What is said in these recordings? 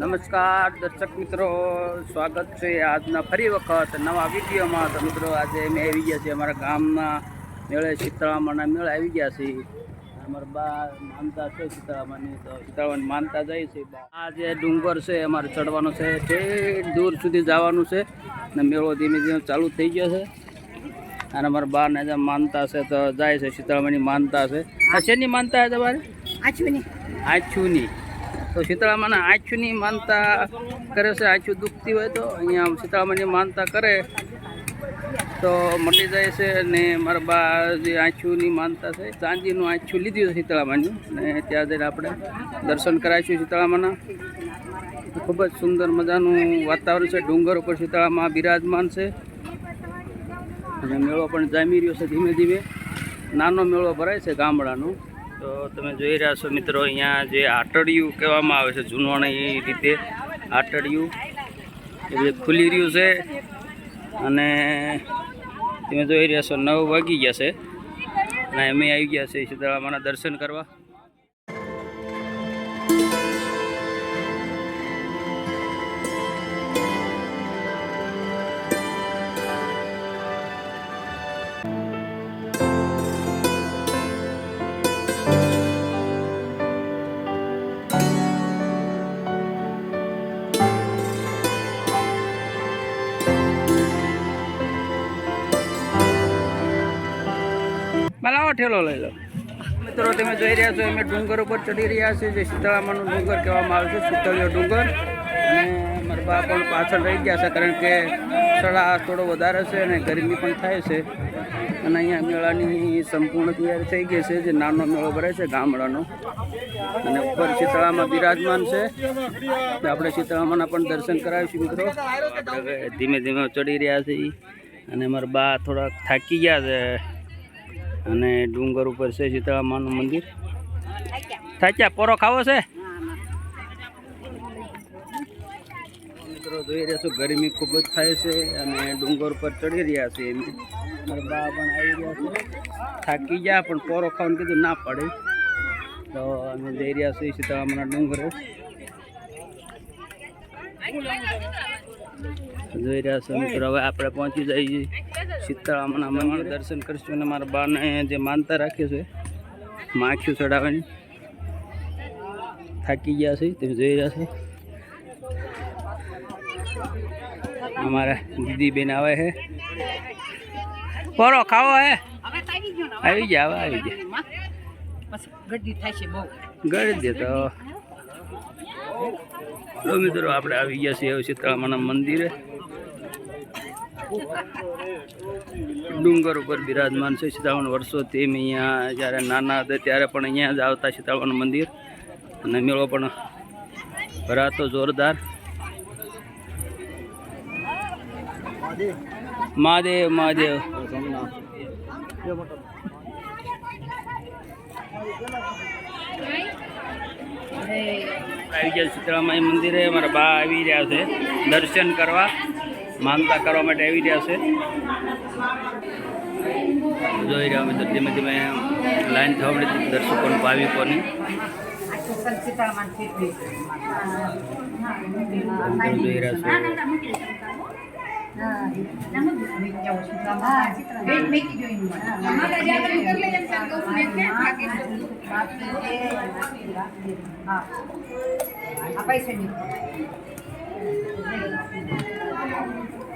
નમસ્કાર દર્શક મિત્રો. સ્વાગત છે આજના ફરી વખત નવા વિડીયોમાં. તો મિત્રો આજે અમે આવી ગયા છીએ અમારા ગામના મેળે શીતળામાના મેળે આવી ગયા છીએ. અમારા બા માનતા છે શીતળામાની. તો શીતળામાની માનતા જાય છે આ જે ડુંગર છે અમારે ચડવાનો છે તે દૂર સુધી જવાનું છે. ને મેળો ધીમે ધીમે ચાલુ થઈ ગયો છે. અને અમારા બાને જે માનતા છે તો જાય છે શીતળામાની માનતા છે. શેની માનતા છે તમારે? આછુની આંચુની તો શીતળામાના આછુંની માનતા કરે છે, આછું દુખતી હોય તો અહીંયા શીતળામાની માનતા કરે. તો મટી જાય છે ને મારા બા જે આછુંની માનતા છે ચાંદીનું આછું લીધું છે શીતળામાનું. ને ત્યાં જઈને આપણે દર્શન કરાવીશું શીતળામાના. ખૂબ જ સુંદર મજાનું વાતાવરણ છે, ડુંગર ઉપર શીતળામાં બિરાજમાન છે. અને મેળો પણ જામી રહ્યો છે ધીમે ધીમે. નાનો મેળો ભરાય છે ગામડાનો. તો તમે જોઈ રહ્યા છો મિત્રો, અહીંયા જે આટડિયું કહેવામાં આવે છે, જૂનવાણી રીતે આટડિયું એ જે ખુલી રહ્યું છે. અને તમે જોઈ રહ્યા છો, નવ વાગી ગયા છે. અને અમે આવી ગયા છે શીતળામાના દર્શન કરવા. ઠેલો લઈ લો. મિત્રો, તમે જોઈ રહ્યા છો, અમે ડુંગર ઉપર ચડી રહ્યા છીએ, જે શીતળામાનું ડુંગર કહેવામાં આવે છે, શીતળિયો ડુંગર. અને મારા બા પણ પાછળ રહી ગયા છે, કારણ કે સળા થોડો વધારે છે અને ગરમી પણ થાય છે. અને અહીંયા મેળાની સંપૂર્ણ તૈયારી થઈ ગઈ છે, જે નાનો મેળો ભરાય છે, ગામડાનો. અને ઉપર શીતળામાં બિરાજમાન છે. આપણે શીતળામાના પણ દર્શન કરાવીશું, મિત્રો. હવે ધીમે ધીમે ચડી રહ્યા છીએ. અને મારા બા થોડાક થાકી ગયા છે. અને ડુંગર ઉપર છે સીતારામાનું મંદિર. થાક્યા. પોરો ખાવો છે? મિત્રો જોઈ રહ્યા છો ગરમી ખૂબ જ થાય છે અને ડુંગર ઉપર ચડી રહ્યા છે એમ. મારા બા પણ આવી રહ્યા છે. થાકી ગયા પણ પોરો ખાવાનું કીધું ના પડે. તો અમે જઈ રહ્યા છીએ સીતારામના ડુંગરે. જોઈ રહ્યા છો મિત્રો, હવે આપણે પહોંચી જઈએ. શીતળામાના મંદિર દર્શન કરીશું અને મારા બાને જે માનતા રાખ્યું છે માખ્યું ચડાવવાની. થાકી ગયા છે, તમે જોઈ રહ્યા છો. અમારા દીદી બેન આવે છે. પોરો ખાવો હે. આવી ગયા, હવે આવી ગયા. ગड्डी થાય છે બહુ ગળી દે તો. તો મિત્રો, આપણે આવી ગયા છીએ શીતળામાના મંદિરે. ડુંગર ઉપર બિરાજમાન છે સીતાવન વર્ષોથી અમે અહીંયા જ્યારે નાના હતા ત્યારે પણ અહીંયા જ આવતા સીતાવન મંદિર. અને મેળો પણ ભરાતો જોરદાર. મહાદેવ મહાદેવ. આવી ગયા સીતળામાઈ મંદિરે. અમારા બા આવી રહ્યા છે દર્શન કરવા. માનતા કરવા માટે આવી રહ્યા છે. જોઈ રહ્યા મિત્રો ધીમે ધીમે લાઈન થવા મળી દર્શકોની ભાવિકોની જોઈ રહ્યા છે. પૈસા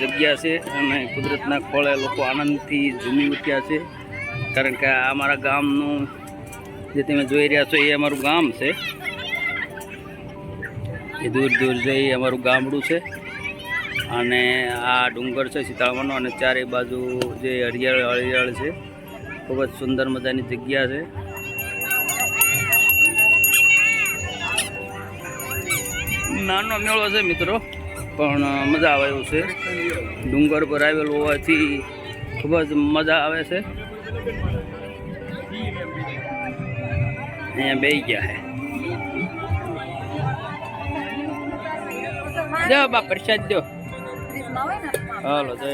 જગ્યા છે અને કુદરતના ખોળે લોકો આનંદથી ઝૂમી ઉઠ્યા છે. કારણ કે આ અમારા ગામનું જે તમે જોઈ રહ્યા છો એ અમારું ગામ છે. એ દૂર દૂર જઈ અમારું ગામડું છે. અને આ ડુંગર છે સીતાળવાનો અને ચારે બાજુ જે હરિયાળ હરિયાળ છે, ખૂબ જ સુંદર મજાની જગ્યા છે. નાનો મેળો છે મિત્રો. પણ મજા આવે એવું છે. ડુંગર પર આવેલું હોવાથી ખૂબ જ મજા આવે છે. અહીંયા બે ગયા છે દો બા પ્રસાદ દો. હાલો જય.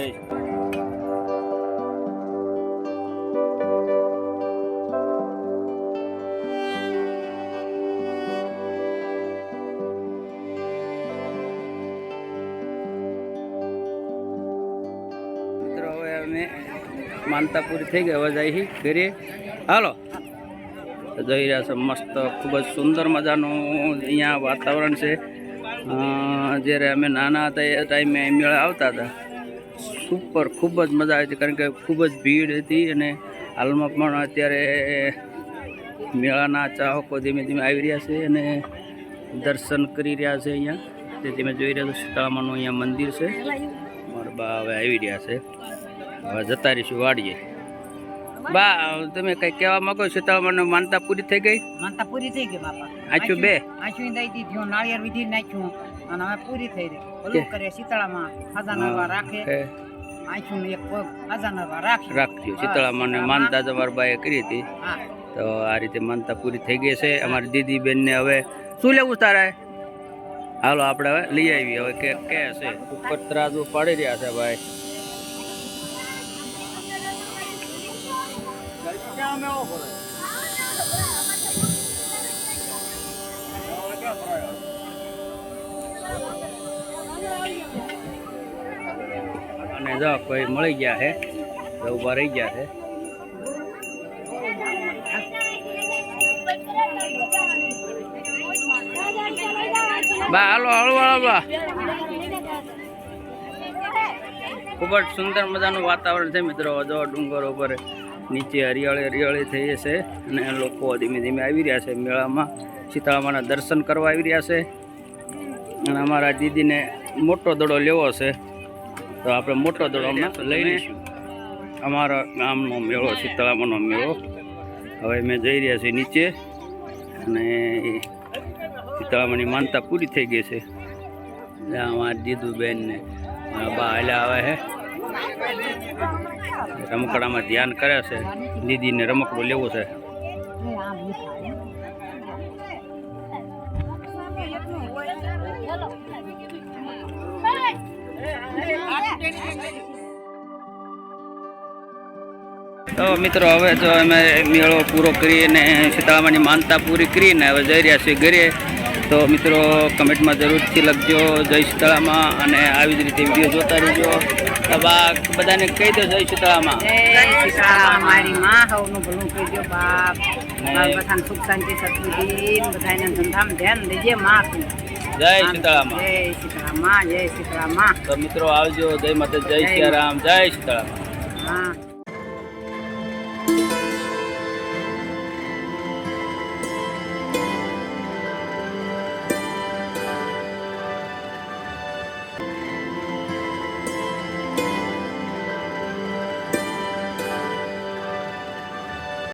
માનતા પૂરી થઈ ગઈ. હવે જઈ ઘરે. હાલો. જઈ રહ્યા છે મસ્ત, ખૂબ જ સુંદર મજાનું અહીંયા વાતાવરણ છે. જ્યારે અમે નાના હતા એ ટાઈમે મેળા આવતા હતા. સુપર, ખૂબ જ મજા આવી હતી. કારણ કે ખૂબ જ ભીડ હતી અને હાલમાં પણ અત્યારે મેળાના ચાહકો ધીમે ધીમે આવી રહ્યા છે અને દર્શન કરી રહ્યા છે અહીંયા. તે ધીમે જોઈ રહ્યા છો સીતારામાનું અહીંયા મંદિર છે. મારા બા હવે આવી રહ્યા છે. હવે જતા રહીશું વાડીએ. બા તમે કઈ કહેવા માંગો સીતારામને માનતા પૂરી થઈ ગઈ? માનતા પૂરી થઈ ગઈ બાપા. આછું બે? આછું દઈ દીધું નાળિયેર વિધી નાખ્યું અને હવે પૂરી થઈ રહી. ઓલું કરે શીતળામાં ખાજા રાખે. આછું એક પગ ખાજા રાખે. રાખજો. સીતારામને માનતા તમારા બાએ કરી હતી. તો આ રીતે માનતા પૂરી થઈ ગઈ છે. અમારી દીદી બેનને હવે શું લેવું તારે? હાલો આપણે હવે લઈ આવી હવે કે કે છે? ઉપર ત્રાજુ પાડી રહ્યા છે ભાઈ. અને જો કોઈ મળી ગયા છે, તો ઊભા રહી ગયા છે. બા, હાલો હાલો બા. ખૂબ જ સુંદર મજાનું વાતાવરણ છે મિત્રો. જો ડુંગર ઉપર નીચે હરિયાળી હરિયાળી થઈ છે અને લોકો ધીમે ધીમે આવી રહ્યા છે મેળામાં. સીતારામાના દર્શન કરવા આવી રહ્યા છે. અને અમારા દીદીને મોટો દડો લેવો છે. તો આપણે મોટો દડો હમણાં લઈ લઈશું. અમારા ગામનો મેળો સીતારામાનો મેળો. હવે અમે જઈ રહ્યા છીએ નીચે. અને સીતારામની માનતા પૂરી થઈ ગઈ છે. અમારા દીદુબેનને. બા હાલ્યા આવે છે રમકડામાં ધ્યાન કરે છે. દીદીને રમકડું લેવું છે. તો મિત્રો, હવે તો અમે મેળો પૂરો કરીને સીતારામાની માનતા પૂરી કરીને હવે જઈ રહ્યા છીએ ઘરે. તો મિત્રો કમેન્ટમાં જરૂરથી લખજો. જય સીતારામાં અને આવી જ રીતે વીડિયો જોતા રહેજો. બા બધાને કહી દો જય સીતારામા જય સીતારામ મારી માં હવનું ભલું કહેજો બાપ મારા બધાને સુખ શાંતિ સદબુદ્ધિ બધાને ધંધામાં ધ્યાન દેજે માં જય સીતારામા જય સીતારામ જય સીતારામ તો મિત્રો આવજો જય માતા જય સીતારામ જય સીતારામ હા